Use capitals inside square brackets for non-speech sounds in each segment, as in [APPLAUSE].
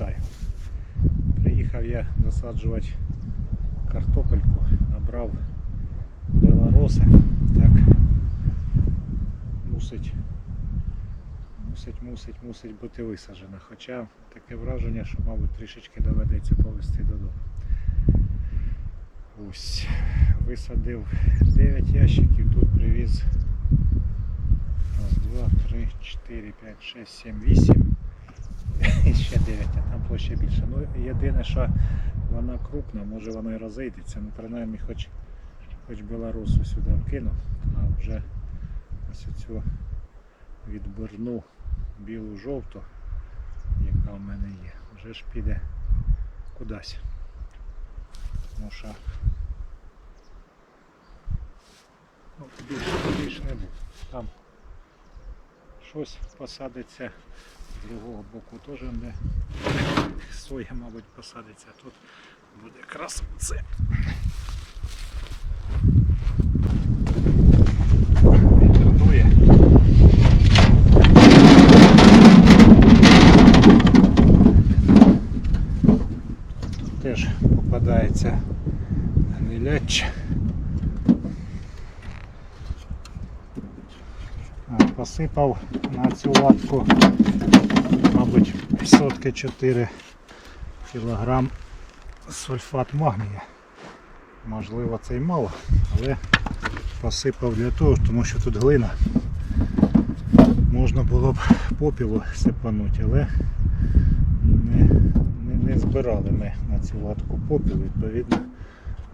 Китай. Приїхав я насаджувати картопельку, набрав белороси, так мусить, мусить, мусить, мусить бути висаджена. Хоча таке враження, що, мабуть, трішечки доведеться повезти додому. Ось, висадив 9 ящиків, тут привіз 1, 2, 3, 4, 5, 6, 7, 8 ще 9, а там площа більше. Ну, єдине, що вона крупна, може вона і розійдеться. Ну, принаймні, хоч, хоч білорусу сюди вкину, а вже ось цю відбірну білу жовту, яка в мене є, вже ж піде кудись. Тому що ну, більше, більше не буде. Там щось посадиться, з другого боку теж де соя, мабуть, посадиться, тут буде якраз це. Тут теж попадається гниляче. А, Посипав на цю латку, мабуть, сотки 4 кілограм сульфат магнія. Можливо, це й мало, але посипав для того, тому що тут глина. Можна було б попілу сипанути, але не, не, не збирали ми на цю латку попіл, відповідно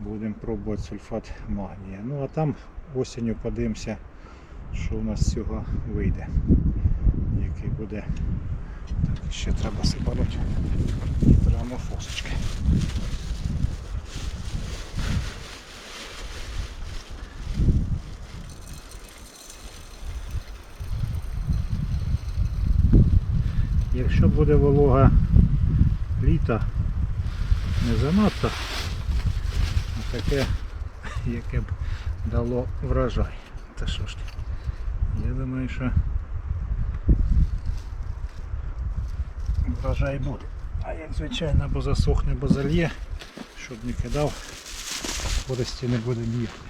будемо пробувати сульфат магнія. Ну а там осінню подивимося що в нас з цього вийде. Який буде. Ще треба сипанути прямо фосочки. Якщо буде волога літа, не занадто, а таке, яке б дало врожай. Та що ж? Я думаю, що врожай буде. А як звичайно, або засохне, або зальє, щоб не кидав, користі не буде ніякої.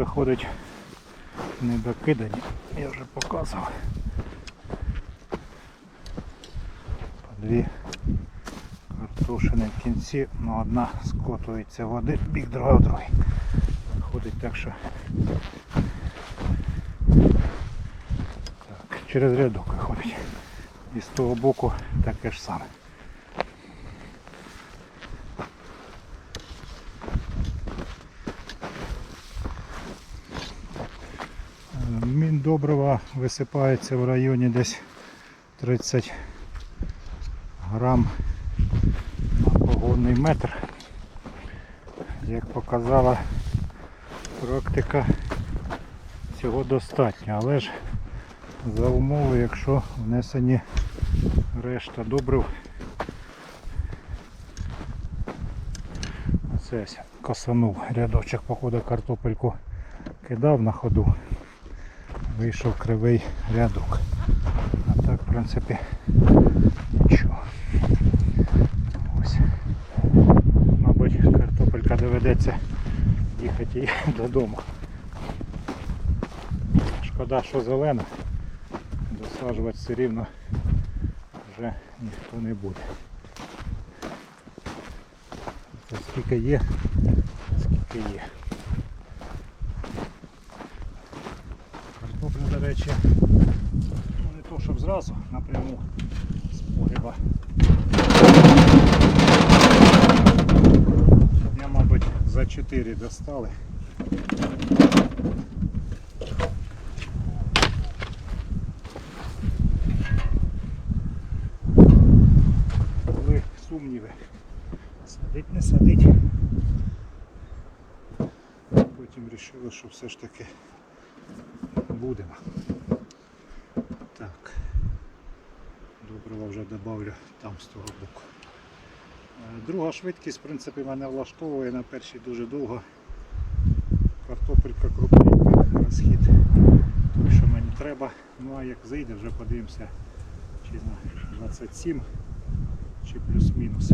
Виходить недокидані. Я вже показував. По дві картошини в кінці, ну одна скотується в один бік, друга в другий. Виходить так, що так, через рядок виходить. І з того боку таке ж саме. Міндобрива висипається в районі десь 30 грам на погодний метр. Як показала практика, цього достатньо, але ж за умови, якщо внесені решта добрив. Оце косанув рядочок, походу картопельку кидав на ходу, вийшов кривий рядок. А так, в принципі, нічого. Ось. Мабуть, картопелька доведеться їхати [LAUGHS] додому. Шкода, що зелена, досаджувати все рівно вже ніхто не буде. Скільки є, скільки є. Картопля, до речі, ну не то, щоб зразу напряму з погреба. Я, мабуть, за 4 достали. Були сумніви. Садить, не садить. Потім вирішили, що все ж таки будемо. Так. Доброго вже додавлю там з того боку. Е, Друга швидкість, в принципі, мене влаштовує на першій дуже довго. Картопелька крупненька, розхід той, що мені треба. Ну а як зайде, вже подивимося, чи на 27, чи плюс-мінус.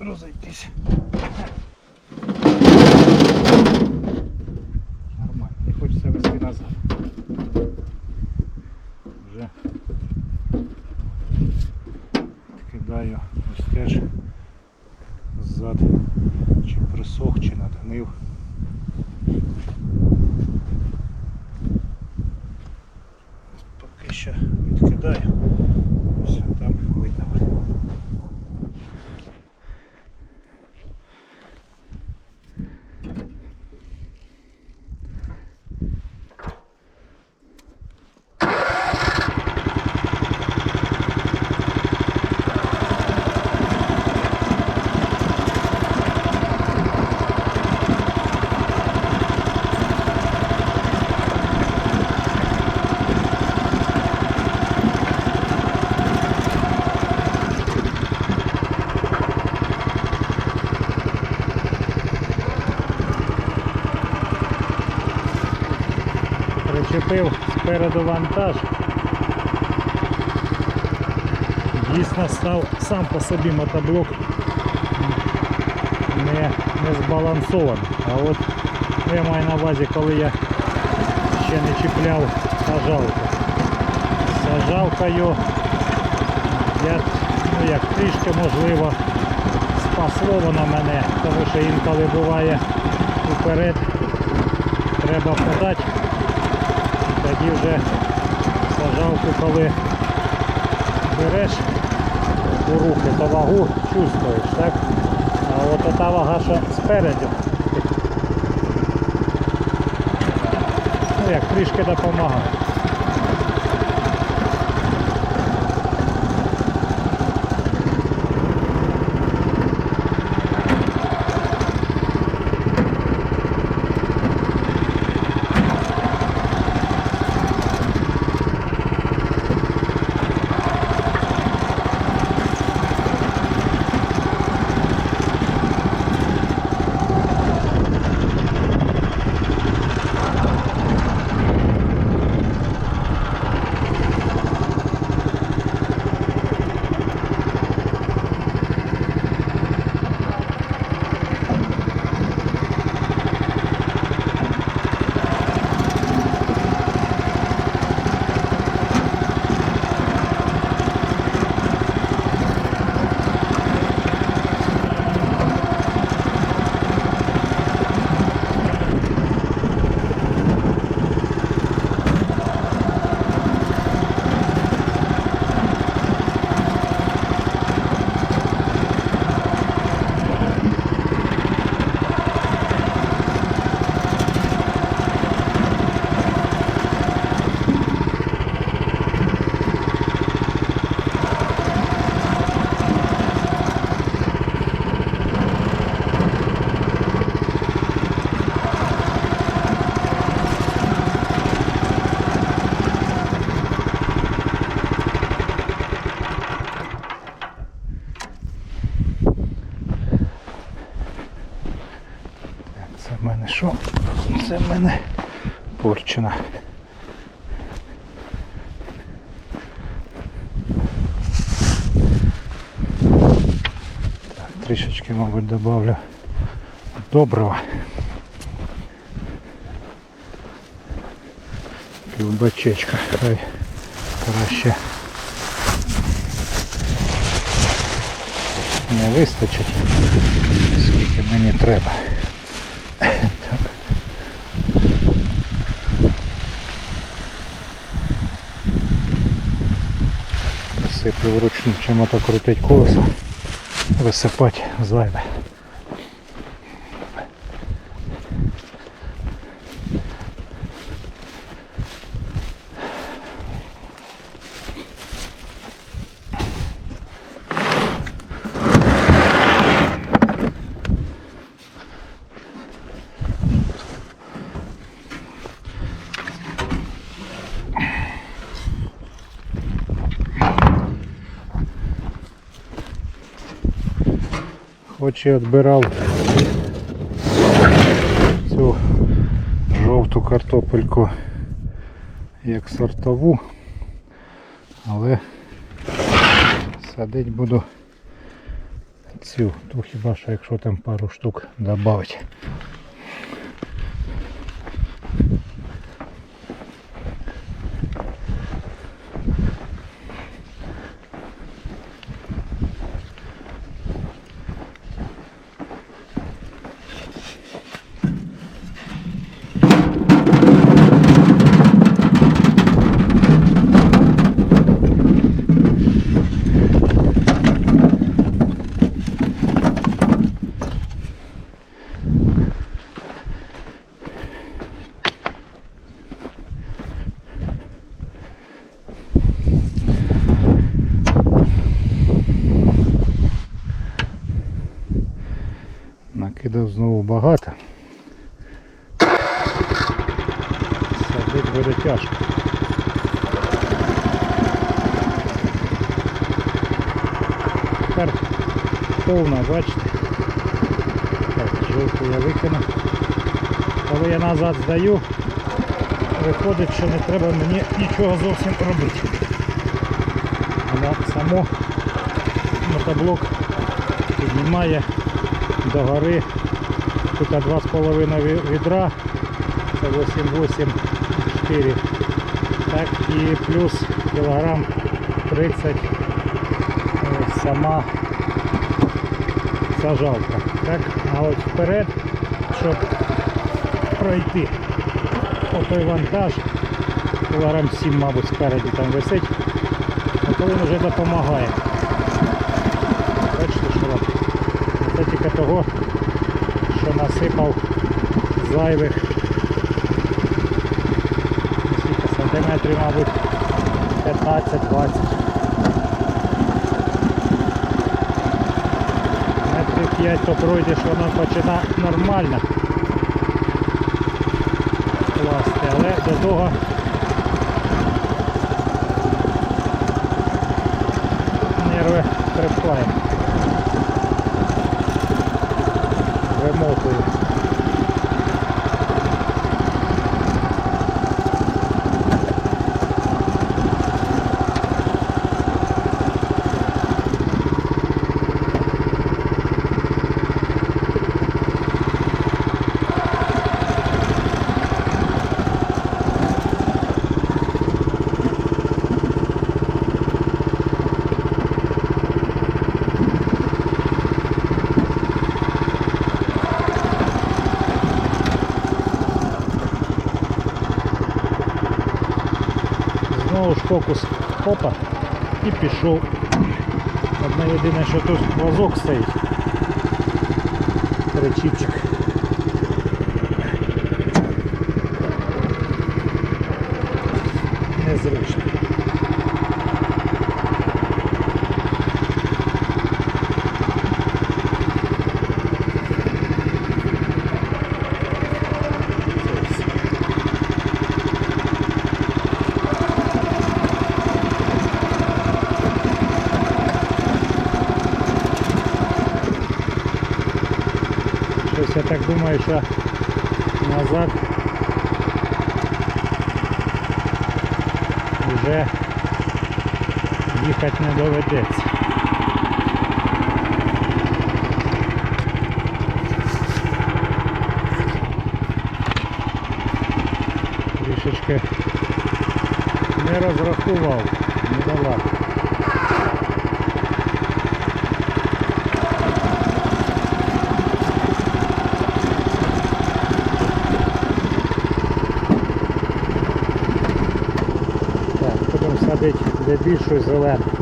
розійтись. Спереду вантаж. Дійсно став сам по собі мотоблок не, не збалансований. А от я маю на увазі, коли я ще не чіпляв сажалку. Сажалкою я ну як трішки можливо спасло воно мене, тому що інколи буває вперед треба подати. Тоді вже сажалку, коли береш у руки, то вагу чувствуєш, так? А от ота вага, що спереду, ну як трішки допомагає. Мабуть, добавлю доброго. Півбачечка, хай краще не вистачить, скільки мені треба. Сиплю вручну, чим ото крутить колесо, висипати зайве. І відбирав цю жовту картопельку як сортову, але садити буду цю, то хіба що якщо там пару штук додати. Буде знову багато. Садить буде тяжко. Тепер повна, бачите. Так, жовту я викину. Коли я назад здаю, виходить, що не треба мені нічого зовсім робити. Воно само мотоблок піднімає до гори. Тут 2,5 ві- відра, це 8,8 4. Так і плюс кілограм 30 е, сама сажалка. Так, а от вперед, щоб пройти отой вантаж, кілограм 7, мабуть, спереді там висить, а то він вже допомагає. Бачите, що робить? Це тільки того, що насипав зайвих скільки сантиметрів, мабуть, 15-20. Метрів 5 то пройдеш, воно починає нормально класти, але до того нерви трепаємо. Вимотую. Знову ж фокус опа, і пішов. Одне єдине, що тут вазок стоїть. Причіпчик. Незручно. Щось я так думаю, що назад вже їхати не доведеться. Трішечки не розрахував, де більшу зелену.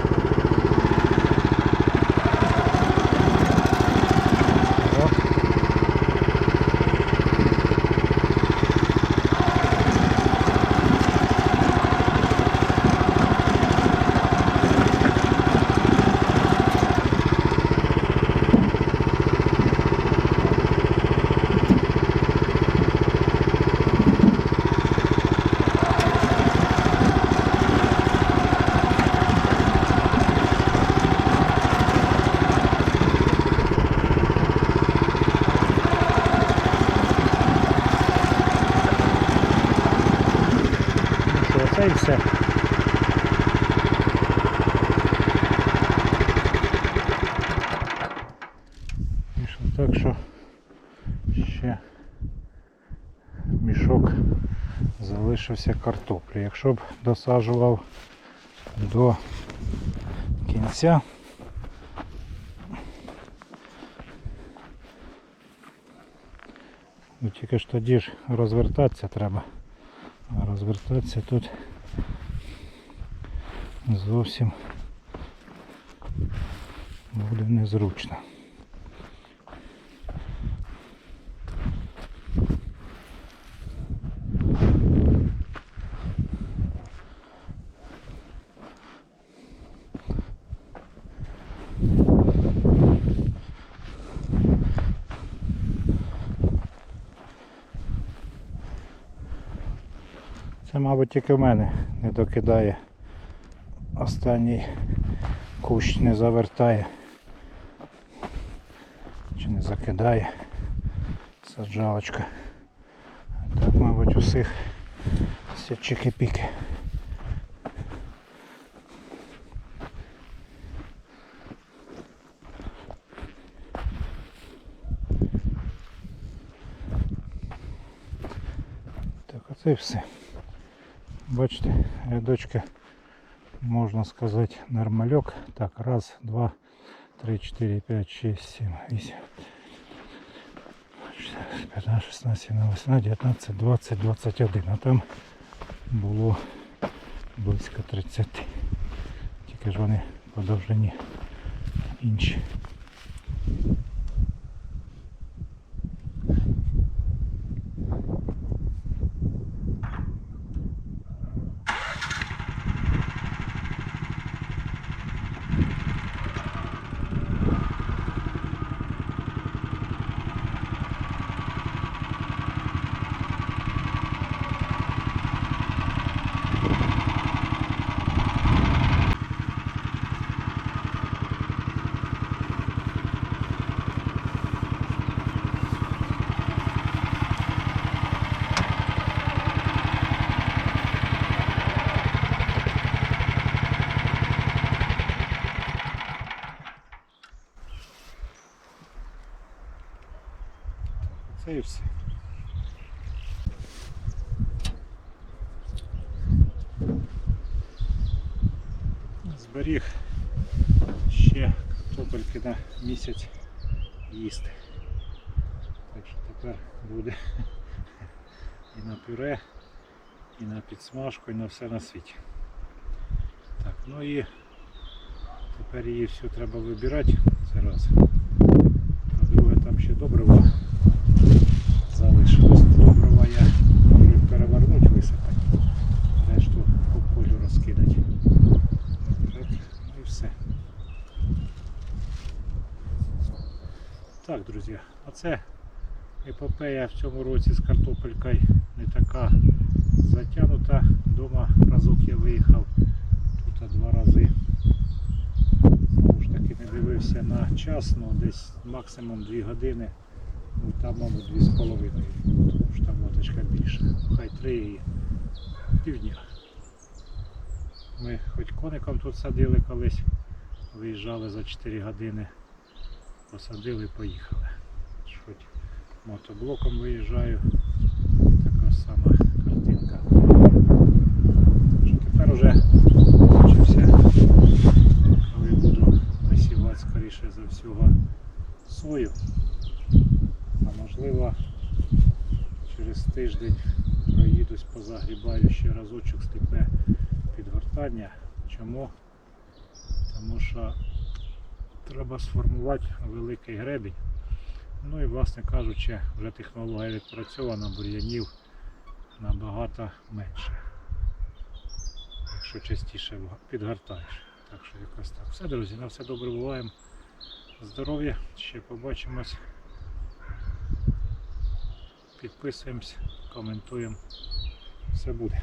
І все. Так, що ще мішок залишився картоплі. Якщо б досаджував до кінця, ну тільки ж тоді ж розвертатися треба. А розвертатися тут зовсім буде незручно. Мабуть, тільки в мене не докидає. Останній кущ не завертає. Чи не закидає саджалочка. Так, мабуть, усіх все чики-піки. Так, оце і все. Бачите, рядочки, можна сказати, нормальок. Так, раз, два, три, чотири, п'ять, шість, сім, вісім. 15, 16, 17, 18, 19, 20, 21. А там було близько 30. Тільки ж вони по довжині інші. Пюре, і на підсмажку, і на все на світі. Так, ну і тепер її всю треба вибирати. Це раз. По-друге, там ще добрива залишилось. Добрива я можу перевернути, висипати. Решту по полю розкидати. Так, ну і все. Так, друзі, оце епопея в цьому році з картопелькою не така затягнута. Дома разок я виїхав тут два рази. Знову ж таки не дивився на час, ну десь максимум 2 години. Ну там, мабуть, дві з половиною, тому що там лодочка більше. Хай три і півдня. Ми хоч коником тут садили колись, виїжджали за 4 години, посадили поїхали. Мотоблоком виїжджаю, така сама картинка. Тепер уже вчився, коли буду висівати скоріше за всього сою. А можливо через тиждень проїдусь позагрібаю ще разочок сліпе підгортання. Чому? Тому що треба сформувати великий гребінь. Ну і власне кажучи, вже технологія відпрацьована, бур'янів набагато менше. Якщо частіше підгортаєш. Так що якось так. Все, друзі, на все добре буваємо. Здоров'я, ще побачимось. Підписуємось, коментуємо. Все буде.